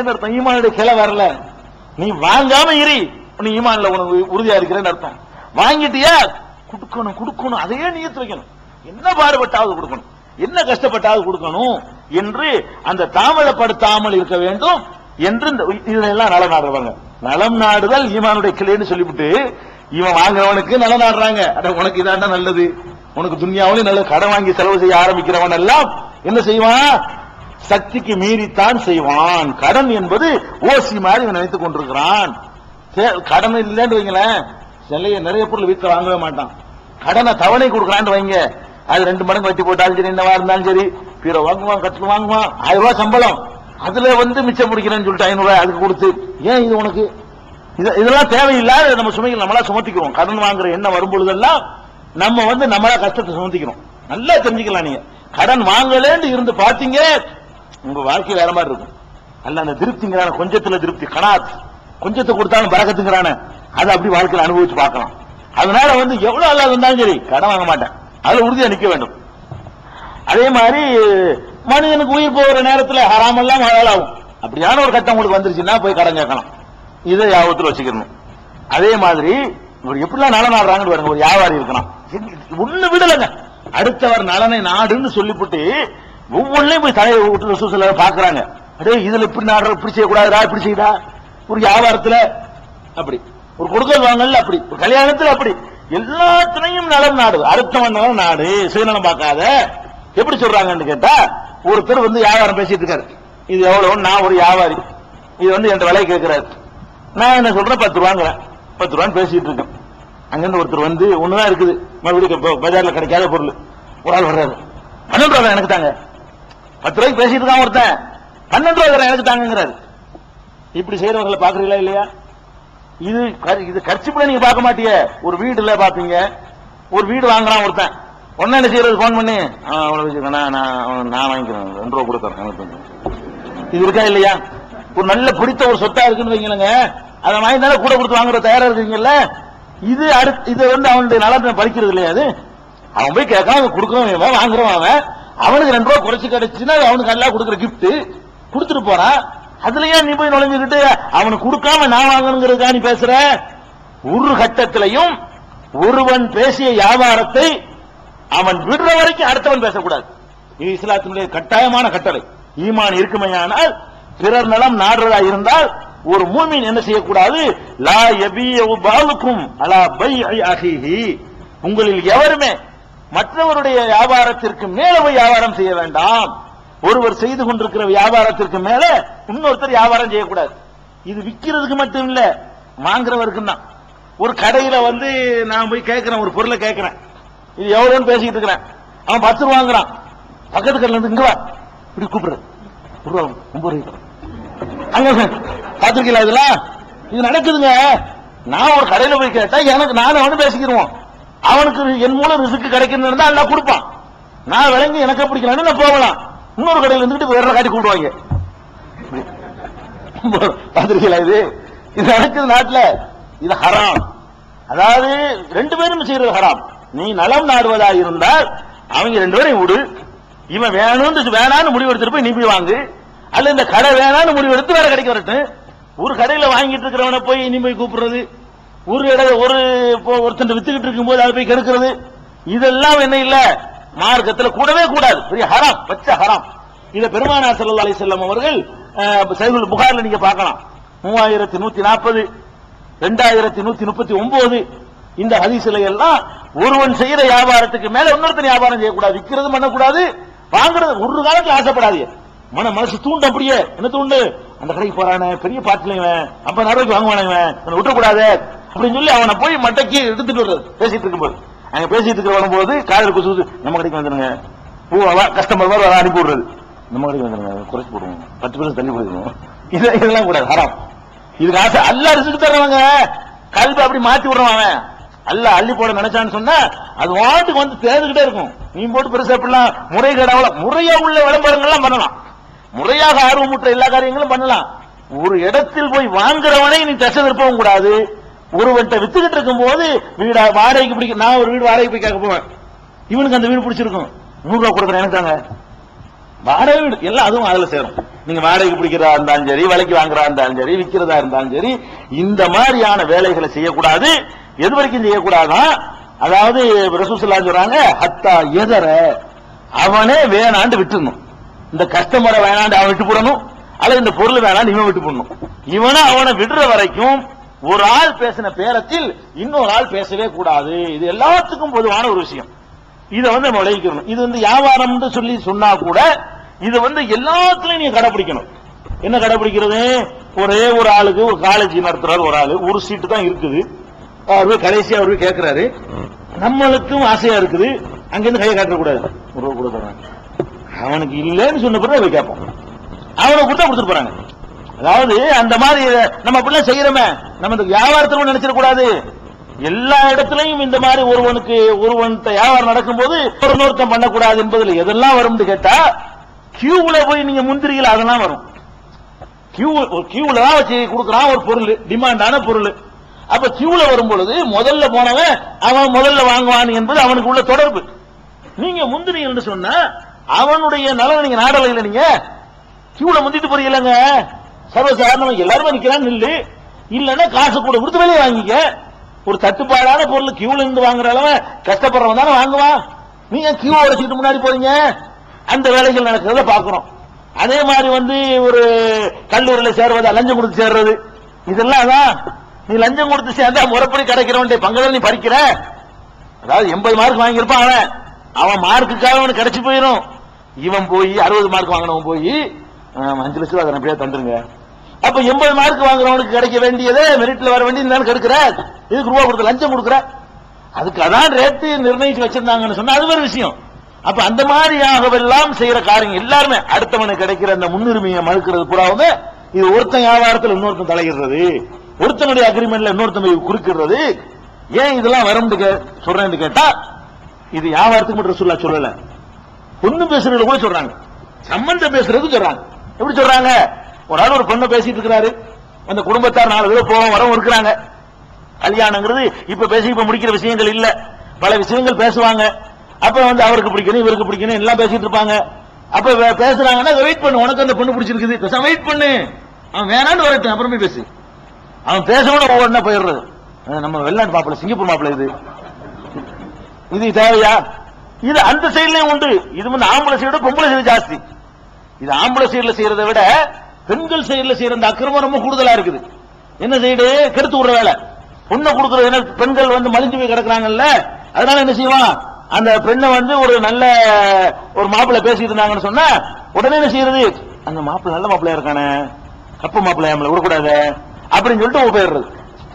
அர்த்தம்? ஈமானுடைய கிளை வரல. நீ வாங்காம இரு. நீ ஈமான்ல உனக்கு உறுதியா இருக்கிறேன்னு அர்த்தம். வாங்கிட்டியா? கொடுக்கணும் கொடுக்கணும். அதையே நீயத்து வைக்கணும். என்ன பாடுபட்டாவது கொடுக்கணும். என்ன கஷ்டப்பட்டாவது கொடுக்கணும் என்று அந்த தாமதப்படுத்தாமல் இருக்க வேண்டும் என்று இந்த இதெல்லாம் நலம் நாடுறவங்க. நலம் நாடுதல் ஈமானுடைய கிளைன்னு சொல்லிவிட்டு இவன் வாங்குறவனுக்கு நலம் நாடுறாங்க. அட உனக்கு இதாண்டா நல்லது. உனக்கு துன்யாவிலும் நல்ல கடன் வாங்கி செலவு செய்ய ஆரம்பிக்கிறவன் எல்லாம் என்ன செய்வான்? சக்திக்கு மீறித்தான் செய்வான். கடன் என்பது ஓசி மாதிரி இவன் நினைத்துக் கொண்டிருக்கிறான். கடன் இல்லைன்னு வைங்களேன். சிலைய நிறைய பொருள் வீட்டில் வாங்கவே மாட்டான். கடனை தவணை கொடுக்கறான்னு வைங்க. அது ரெண்டு மடங்கு வட்டி போட்டாலும் சரி என்னவா இருந்தாலும் சரி பீரோ வாங்குவான் கட்டில் வாங்குவான் ஆயிரம் ரூபாய் சம்பளம். அதுல வந்து மிச்சம் பிடிக்கிறேன்னு சொல்லிட்டு ஐநூறு ரூபாய் அதுக்கு கொடுத்து ஏன் இது உனக்கு? இதெல்லாம் தேவையில்லாத நம்ம சுமைகள் நம்மளா சுமத்திக்கிறோம். கடன் வாங்குற எண்ணம் வரும்பொழுதெல்லாம் நம்ம வந்து நம்மளா கஷ்டத்தை சுமத்திக்கிறோம். நல்லா தெரிஞ்சுக்கலாம் நீங்க. கடன் வாங்கலேன்னு இருந்து பாத்தீங்க உங்க வாழ்க்கை வேற மாதிரி இருக்கும். அல்ல அந்த திருப்திங்கிறான கொஞ்சத்துல திருப்தி. கடாத் கொஞ்சத்தை கொடுத்தாலும் பறக்கத்துங்கிறான அதை அப்படி வாழ்க்கையில அனுபவிச்சு பார்க்கலாம். அதனால வந்து எவ்வளவு அல்லா இருந்தாலும் சரி கடன் வாங்க மாட்டேன். அதுல உறுதியா நிக்க வேண்டும். அதே மாதிரி மனிதனுக்கு உயிர் போகிற நேரத்துல ஹராமெல்லாம் ஆகும். அப்படியான ஒரு கட்டம் உங்களுக்கு வந்துருச்சுன்னா போய் கடன் கேட்கலாம். இதை யாபத்தில் வச்சுக்கணும். அதே மாதிரி இவர் எப்படிலாம் நலன் ஆடுறாங்கன்னு பாருங்க ஒரு வியாபாரி இருக்கலாம். ஒண்ணு விடலைங்க. அடுத்தவர் நலனை நாடுன்னு சொல்லிவிட்டு ஒவ்வொன்றையும் போய் தலையை விட்டு சூசல பாக்குறாங்க அடே இதுல இப்படி நாடுற இப்படி செய்யக்கூடாதுடா இப்படி செய்தா ஒரு வியாபாரத்துல அப்படி. ஒரு கொடுக்கல் வாங்கல அப்படி. ஒரு கல்யாணத்துல அப்படி. எல்லாத்துலயும் நலம் நாடு. அடுத்தவன் நலம் நாடு. சுயநலம் பார்க்காத. எப்படி சொல்றாங்கன்னு கேட்டா ஒருத்தர் வந்து வியாபாரம் பேசிட்டு இருக்காரு. இது எவ்வளவு நான் ஒரு வியாபாரி. இது வந்து என் விலை கேட்கிறாரு. நான் என்ன சொல்றேன்? பத்து ரூபாங்கிறேன். பத்து ரூபான்னு பேசிட்டு இருக்கேன். அங்கிருந்து ஒருத்தர் வந்து ஒண்ணுதான் இருக்குது. மறுபடியும் பஜார்ல கிடைக்காத பொருள். ஒரு ஆள் வர்றாரு. பன்னெண்டு ரூபா எனக்கு தாங்க. பத்து ரூபாய்க்கு பேசிட்டு இருக்கான் ஒருத்தன். பன்னெண்டு ரூபா தரேன் எனக்கு தாங்கங்கிறாரு. இப்படி செய்யறவங்களை பாக்குறீங்களா இல்லையா? இது கர்- இது கர்ச்சிப்புல நீங்க பார்க்க மாட்டீங்க ஒரு வீடுல பாப்பீங்க ஒரு வீடு வாங்குறான் ஒருத்தன். ஒன்னு என்ன செய்யறது? போன் பண்ணி. அவனை அவ்வளவு வச்சுக்கண்ணா நான் அவன் நான் வாங்கிக்கிறேன். ரெண்டு ரூபா கொடுக்குறேன் இது இருக்கா இல்லையா? ஒரு நல்ல பிடித்த ஒரு சொத்தா இருக்குன்னு வைங்களேங்க. அதை வாங்கினால கூட கொடுத்து வாங்குற தயாரா இருக்கீங்கல்ல? இது அடுத்து இது வந்து அவனுடைய நலத்தை பறிக்கிறது இல்லையா அது? அவன் போய் கேட்கான் அவன் கொடுக்கறவன் வாங்குறவன் அவன். அவனுக்கு ரெண்டு ரூபா குறைச்சு கிடைச்சுன்னா அவனுக்கு நல்லா கொடுக்குற கிஃப்ட் கொடுத்துட்டு போறான் அதுலயே நீ போய் நுழைஞ்சுக்கிட்டு அவனுக்கு கொடுக்காம நான் வாங்கணுங்கிறதுக்கா நீ பேசுற? ஒரு கட்டத்திலையும் ஒருவன் பேசிய வியாபாரத்தை அவன் விடுற வரைக்கும் அடுத்தவன் பேசக்கூடாது. இது இஸ்லாத்தினுடைய கட்டாயமான கட்டளை. ஈமான் இருக்குமையானால் பிறர் நலம் நாடுறதா இருந்தால் ஒரு மூமின் என்ன செய்யக்கூடாது? லா யபியு பாலுக்கும் அலா பை அகிஹி. உங்களில் எவருமே மற்றவருடைய வியாபாரத்திற்கு மேல போய் வியாபாரம் செய்ய வேண்டாம். ஒருவர் செய்து கொண்டிருக்கிற வியாபாரத்திற்கு மேல இன்னொருத்தர் வியாபாரம் செய்யக்கூடாது. இது விற்கிறதுக்கு மட்டும் இல்ல வாங்குறவருக்கும் தான். ஒரு கடையில வந்து நான் போய் கேட்கிறேன் ஒரு பொருளை கேட்கிறேன் இது எவ்வளவுன்னு பேசிக்கிட்டு இருக்கிறேன். அவன் பத்து ரூபா வாங்குறான். பக்கத்து கடையில இருந்து இங்க வா. இப்படி கூப்பிடுறது. ஒரு ரூபா ஒன்பது ரூபாய் அங்க பாத்திருக்கீங்களா இதெல்லாம்? இது நடக்குதுங்க. நான் ஒரு கடையில போய் கேட்டா எனக்கு நானும் அவனு பேசிக்கிருவோம். அவனுக்கு என் மூலம் ரிசுக்கு கிடைக்கணும் இருந்தா எல்லாம் கொடுப்பான். நான் விளங்கி எனக்கு பிடிக்கலன்னு நான் போகலாம். இன்னொரு கடையில் இருந்துட்டு வேற காட்டி கூப்பிடுவாங்க. பாத்திருக்கீங்களா இது? இது நடக்குது நாட்டுல. இது ஹராம். அதாவது ரெண்டு பேரும் செய்யறது ஹராம். நீ நலம் நாடுவதா இருந்தால் அவங்க ரெண்டு பேரையும் விடு. இவன் வேணும்னு வேணான்னு முடிவு எடுத்துட்டு போய் நீ போய் வாங்கு. அல்ல இந்த கடை வேணான்னு முடிவு எடுத்து வேற கடைக்கு வரட்டும். ஒரு கடையில வாங்கிட்டு இருக்கிறவனை போய் நீ போய் கூப்பிடுறது. ஒரு இட ஒரு இப்போ ஒருத்தன் வித்துக்கிட்டு இருக்கும்போது அதை போய் கெடுக்கிறது. இதெல்லாம் என்ன இல்ல? மார்க்கத்தில் கூடவே கூடாது. பெரிய ஹராம் பச்சை ஹராம். இதை பெருமானார் ஸல்லல்லாஹு அலி செல்லம் அவர்கள் சைகுல் புகார்ல நீங்க பார்க்கலாம். மூவாயிரத்தி நூத்தி நாற்பது ரெண்டாயிரத்தி நூத்தி முப்பத்தி ஒன்பது இந்த ஹதீஸ்ல எல்லாம் ஒருவன் செய்யற வியாபாரத்துக்கு மேல இன்னொருத்தன் வியாபாரம் செய்யக்கூடாது. விற்கிறது பண்ணக்கூடாது வாங்குறது ஒரு காலத்துல ஆசைப்படாது. மன மனசு தூண்டு அப்படியே. என்ன தூண்டு? அந்த கடைக்கு போறானே பெரிய பாட்டில இவன் ஐம்பது ரூபாய்க்கு வாங்குவானே இவன். அப்படின்னு சொல்லி அவனை போய் மட்டைக்கு எடுத்துட்டு வர்றது. பேசிட்டு இருக்கும்போது. அங்க பேசிட்டு இருக்கிற வரும்போது காதல் குசு நம்ம கடைக்கு வந்துருங்க. பூ கஸ்டமர் மாதிரி வர அனுப்பி விடுறது. நம்ம கடைக்கு வந்துருங்க குறைச்சு போடுவோம் பத்து பேரும் தண்ணி கொடுக்கணும் இதெல்லாம் கூடாது ஹராம். இதுக்கு ஆசை அல்ல ரிசுக்கு தர்றவங்க கல்வி அப்படி மாத்தி விடுறவன் அவன். அல்ல அள்ளி போட நினைச்சான்னு சொன்னா அது வாட்டுக்கு வந்து தேர்ந்துகிட்டே இருக்கும். நீ போட்டு பெருசா இப்படிலாம் முறைகேடாவல முறையா உள்ள விளம்பரங்கள்லாம் பண்ணலாம். முறையாக ஆர்வமுற்ற எல்லா காரியங்களும் பண்ணலாம். ஒரு இடத்தில் போய் வாங்குறவனை நீ தசை திருப்பவும் கூடாது. ஒருவன்ட்ட வித்துக்கிட்டு இருக்கும் போது வீடா வாடகைக்கு பிடிக்க நான் ஒரு வீடு வாடகைக்கு போய் கேட்க போவேன். இவனுக்கு அந்த வீடு பிடிச்சிருக்கும். நூறு ரூபா கொடுக்குறேன் எனக்கு தாங்க. வாடகை வீடு எல்லாம் அதுவும் அதுல சேரும். நீங்க வாடகைக்கு பிடிக்கிறதா இருந்தாலும் சரி விலைக்கு வாங்குறதா இருந்தாலும் சரி விற்கிறதா இருந்தாலும் சரி இந்த மாதிரியான வேலைகளை செய்யக்கூடாது. எது வரைக்கும் செய்யக்கூடாதான் அதாவது ரசூசல்லா சொல்றாங்க ஹத்தா எதர அவனே வேணாண்டு விட்டுணும் இந்த கஸ்டமரை வேணாண்டு அவன் விட்டு போடணும். அல்லது இந்த பொருள் வேணாண்டு இவன் விட்டு போடணும். இவனை அவனை விடுற வரைக்கும் ஒரு ஆள் பேசின பேரத்தில் இன்னொரு ஆள் பேசவே கூடாது. இது எல்லாத்துக்கும் பொதுவான ஒரு விஷயம். இதை வந்து நம்ம விளைவிக்கணும் இது வந்து வியாபாரம்னு சொல்லி சொன்னா கூட இது வந்து எல்லாத்துலயும் நீங்க கடைபிடிக்கணும். என்ன கடைபிடிக்கிறது? ஒரே ஒரு ஆளுக்கு ஒரு காலேஜ் நடத்துறாரு ஒரு ஆளு. ஒரு சீட்டு தான் இருக்குது. அவர் போய் கடைசியா அவர் போய் கேட்கிறாரு நம்மளுக்கும் ஆசையா இருக்குது. அங்கிருந்து கையை காட்டக்கூடாது ஒரு ரூபா கூட தர்றாங்க அவனுக்கு இல்லைன்னு சொன்ன பிறகு போய் கேட்போம். அவனை கொடுத்தா கொடுத்துட்டு போறாங்க. அதாவது அந்த மாதிரி நம்ம அப்படிலாம் செய்யறோமே. நம்ம இந்த வியாபாரத்தில் நினைச்சிடக்கூடாது எல்லா இடத்துலையும் இந்த மாதிரி ஒருவனுக்கு ஒருவன் வியாபாரம் நடக்கும்போது ஒருத்தம் பண்ணக்கூடாது என்பதில் எதெல்லாம் வரும்னு கேட்டா கியூல போய் நீங்க முந்திரிகள் அதெல்லாம் வரும். கியூ ஒரு கியூல தான் வச்சு கொடுக்குறான் ஒரு பொருள் டிமாண்டான பொருள். அப்ப கியூல வரும் பொழுது முதல்ல போனவன் அவன் முதல்ல வாங்குவான் என்பது அவனுக்கு உள்ள தொடர்பு. நீங்க முந்திரிகள் சொன்னா அவனுடைய நலன் நீங்க நாடலையில் நீங்க கியூல முந்திட்டு போறீங்களங்க? சர்வசாதாரணம் எல்லாருமே நிக்கிறான்னு இல்லு இல்லன்னா காசு கூட கொடுத்து வெளியே வாங்கிக்க. ஒரு தட்டுப்பாடான பொருள் கியூல இருந்து வாங்குற அளவு கஷ்டப்படுறவன் தானே வாங்குவான். நீங்க கியூ உடைச்சிட்டு முன்னாடி போறீங்க. அந்த வேலைகள் நடக்கிறத பாக்குறோம் அதே மாதிரி வந்து ஒரு கல்லூரியில் சேர்வது லஞ்சம் கொடுத்து சேர்றது. இதெல்லாம் தான் நீ லஞ்சம் கொடுத்து சேர்ந்தா முறைப்படி கிடைக்கிறவன். பங்குதல் நீ படிக்கிற? அதாவது எண்பது மார்க் வாங்கியிருப்பான் அவன். அவன் மார்க்குக்காக அவனுக்கு கிடைச்சி போயிடும் இவன் போய் அறுபது மார்க் வாங்கினவன் போய் அஞ்சு லட்சம் அதை அப்படியே தந்துருங்க. அப்ப எண்பது மார்க் வாங்குறவனுக்கு கிடைக்க வேண்டியது மெரிட்ல வர வேண்டியது நான் கெடுக்கிற இதுக்கு ரூபா கொடுத்த லஞ்சம் கொடுக்குற அதுக்கு அதான் ரேட்டு நிர்ணயிச்சு வச்சிருந்தாங்கன்னு சொன்னா அது ஒரு விஷயம். அப்ப அந்த மாதிரியாகவெல்லாம் செய்யற காரியம் எல்லாருமே அடுத்தவனுக்கு கிடைக்கிற அந்த முன்னுரிமையை மறுக்கிறது பூராவுமே இது ஒருத்தன் வியாபாரத்தில் இன்னொருத்தன் தலையிடுறது. ஒருத்தனுடைய அக்ரிமெண்ட்ல இன்னொருத்தன் குறுக்கிறது ஏன் இதெல்லாம் வரும்னு கே- சொல்றேன்னு கேட்டா இது வியாபாரத்துக்கு மட்டும் ரசூல்லா சொல்லல. ஒன்னும் பேசுறது கூட சொல்றாங்க. சம்பந்தம் பேசுறது சொல்றாங்க. எப்படி சொல்றாங்க? ஒரு ஆள் ஒரு பொண்ணை பேசிட்டு இருக்கிறாரு. அந்த குடும்பத்தார் நாலு பேர் போக வரவும் இருக்கிறாங்க கல்யாணங்கிறது இப்ப பேசி இப்ப முடிக்கிற விஷயங்கள் இல்ல. பல விஷயங்கள் பேசுவாங்க. அப்ப வந்து அவருக்கு பிடிக்கணும் இவருக்கு பிடிக்கணும் எல்லாம் பேசிட்டு இருப்பாங்க. அப்ப வே- பேசுறாங்கன்னா வெயிட் பண்ணு. உனக்கு அந்த பொண்ணு பிடிச்சிருக்குது. வெயிட் பண்ணு. அவன் வேணான்னு வரட்டும். அப்புறமே பேசு. அவன் பேசணும் ஒவ்வொன்னா போயிடுறது. நம்ம வெளிநாட்டு மாப்பிள்ள சிங்கப்பூர் மாப்பிள்ள இது. இது தேவையா? இது அந்த சைட்லயும் உண்டு. இது வந்து ஆம்பளை சைடு பொம்பளை சைடு ஜாஸ்தி. இது ஆம்பளை சைடுல செய்யறதை விட பெண்கள் சைடுல செய்யற அந்த அக்கிரமம் ரொம்ப கூடுதலா இருக்குது. என்ன செய்யுது? கெடுத்து விடுற வேலை. பொண்ணை கொடுக்கறது என்ன பெண்கள் வந்து மலிஞ்சு போய் கிடக்குறாங்கல்ல? அதனால என்ன செய்யலாம் அந்த பெண்ணை வந்து ஒரு நல்ல ஒரு மாப்பிள்ளை பேசிட்டு இருந்தாங்கன்னு சொன்னா உடனே என்ன செய்யறது? அந்த மாப்பிள்ள நல்ல மாப்பிள்ளையா இருக்கானே. கப்ப மாப்பிள்ளை நம்மள விடக்கூடாது. அப்படின்னு சொல்லிட்டு போயிடுறது.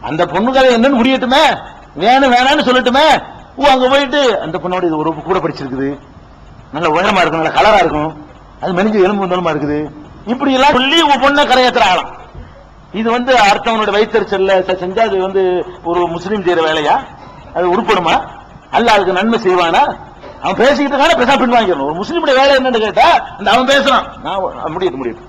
அந்த பொண்ணு கதை என்னன்னு முடியட்டுமே? வேணும் வேணான்னு சொல்லட்டுமே? ஓ அங்க போயிட்டு அந்த பொண்ணோட இது ஒரு கூட படிச்சிருக்குது. நல்ல உயரமா இருக்கும் நல்ல கலரா இருக்கும். அது மெலிஞ்சு எலும்பு வந்தலுமா இருக்குது? இப்படி எல்லாம் சொல்லி உங்க பொண்ணை கரையேற்றுறாங்களாம் இது வந்து அர்த்தவனுடைய வயிற்றுச்சல்ல செஞ்சா அது வந்து ஒரு முஸ்லீம் செய்யற வேலையா? அது உருப்படுமா? அல்ல அதுக்கு நன்மை செய்வானா? அவன் பேசிக்கிட்டு இருக்கான பேசா பின் வாங்கிடணும். ஒரு முஸ்லீமுடைய வேலை என்னன்னு கேட்டா அந்த அவன் பேசுறான். நான் முடியுது முடியுது.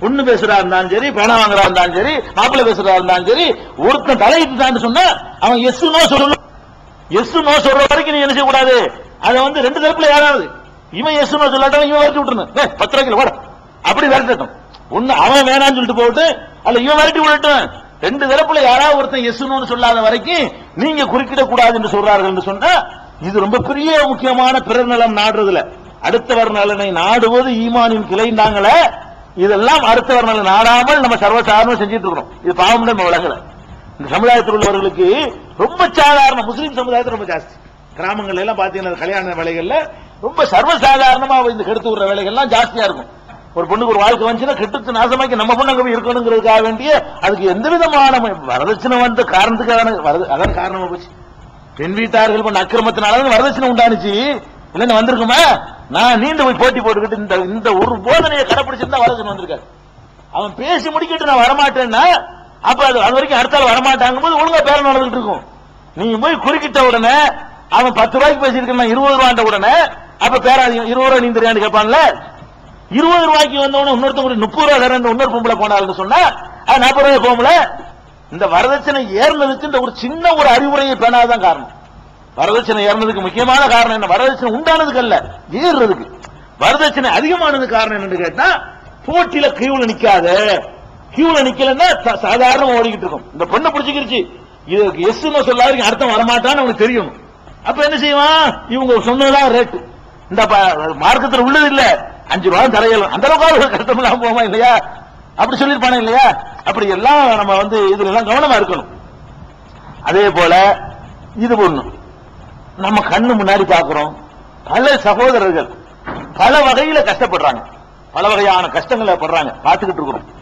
பொண்ணு பேசுறா இருந்தாலும் சரி பணம் வாங்குறா இருந்தாலும் சரி மாப்பிள்ளை பேசுறா இருந்தாலும் சரி ஒருத்தன் தலையிட்டு சொன்னா அவன் எஸ் நோ சொல்லணும் எஸ் நோ சொல்ற வரைக்கும் நீ என்ன செய்யக்கூடாது? அதை வந்து ரெண்டு தரப்புல யாராவது இவன் எஸ் நோ இவன் விரட்டி விட்டுருணும் பத்து ரூபாய்க்கு ஓட அப்படி விரட்டட்டும். ஒண்ணு அவன் வேணாம்னு சொல்லிட்டு போட்டு அல்ல இவன் விரட்டி விடட்டும். ரெண்டு தரப்புல யாராவது ஒருத்தன் எஸ் சொல்லாத வரைக்கும் நீங்க குறுக்கிட கூடாது என்று சொல்றார்கள் என்று சொன்னா இது ரொம்ப பெரிய முக்கியமான பிறர் நலம் நாடுறதுல. அடுத்தவர் நலனை நாடுவது ஈமானின் கிளைந்தாங்கள இதெல்லாம் அடுத்தவர் நலன் நாடாமல் நம்ம சர்வசாதாரணம் செஞ்சிட்டு இருக்கிறோம். இது பாவம் நம்ம உலகல இந்த சமுதாயத்தில் உள்ளவர்களுக்கு ரொம்ப சாதாரண முஸ்லீம் சமுதாயத்தில் ரொம்ப ஜாஸ்தி. கிராமங்கள்ல எல்லாம் பாத்தீங்கன்னா கல்யாண வேலைகள்ல ரொம்ப சர்வசாதாரணமா இந்த கெடுத்து விடுற வேலைகள்லாம் ஜாஸ்தியா இருக்கும். ஒரு பொண்ணுக்கு ஒரு வாழ்க்கை வந்துச்சுன்னா கெட்டுத்து நாசமாக்கி நம்ம பொண்ணு அங்கே இருக்கணுங்கிறதுக்காக வேண்டிய அதுக்கு எந்த விதமான வரதட்சணை வந்த காரணத்துக்கான அதான் காரணமா போச்சு. பெண் வீட்டார்கள் பண்ண அக்கிரமத்தினால வரதட்சணை உண்டானுச்சு. இல்லைன்னு வந்திருக்குமா? நான் நீண்டு போய் போட்டி போட்டுக்கிட்டு இந்த இந்த ஒரு போதனையை கடைப்பிடிச்சிருந்தா வரதட்சணை வந்திருக்காரு அவன் பேசி முடிக்கிட்டு நான் வரமாட்டேன்னா அப்ப அது அது வரைக்கும் அடுத்தால வரமாட்டாங்க போது ஒழுங்கா பேரம் நடந்துட்டு இருக்கும். நீங்க போய் குறுக்கிட்ட உடனே அவன் பத்து ரூபாய்க்கு பேசியிருக்கான் இருபது ரூபாண்ட உடனே அப்ப பேராதிகம் இருபது ரூபாய் நீந்திரியான்னு கேட்பான்ல? இருபது ரூபாய்க்கு வந்தவன இன்னொருத்தவங்க முப்பது ரூபாய் தரேன் இன்னொரு பொம்பளை போனாலும் சொன்னா அது நாற்பது ரூபாய் போகல இந்த வரதட்சணை ஏறினதுக்கு இந்த ஒரு சின்ன ஒரு அறிவுரையை பேணாதான் காரணம். வரதட்சணை ஏறினதுக்கு முக்கியமான காரணம் என்ன? வரதட்சணை உண்டானதுக்கு அல்ல ஏறுறதுக்கு வரதட்சணை அதிகமானது காரணம் என்னன்னு கேட்டா போட்டியில கியூல நிக்காத. கியூல நிக்கலன்னா சா- சாதாரணமா ஓடிக்கிட்டு இருக்கும். இந்த பொண்ணை பிடிச்சிக்கிருச்சு. இதுக்கு எஸ் சொல்லாரு அர்த்தம் வரமாட்டான்னு அவனுக்கு தெரியும். அப்ப என்ன செய்வான்? இவங்க சொன்னதான் ரேட்டு இந்த ப- உள்ளது இல்ல. அஞ்சு ரூபா தலையலும் அந்த அளவுக்கு கஷ்டம் இல்லாம போமா இல்லையா? அப்படி சொல்லிருப்பானே இல்லையா? அப்படி எல்லாம் நம்ம வந்து இதுல எல்லாம் கவனமா இருக்கணும். அதே போல இது ஒண்ணு. நம்ம கண்ணு முன்னாடி பாக்குறோம் பல சகோதரர்கள் பல வகையில கஷ்டப்படுறாங்க. பல வகையான கஷ்டங்களை படுறாங்க. பார்த்துக்கிட்டு இருக்கிறோம்.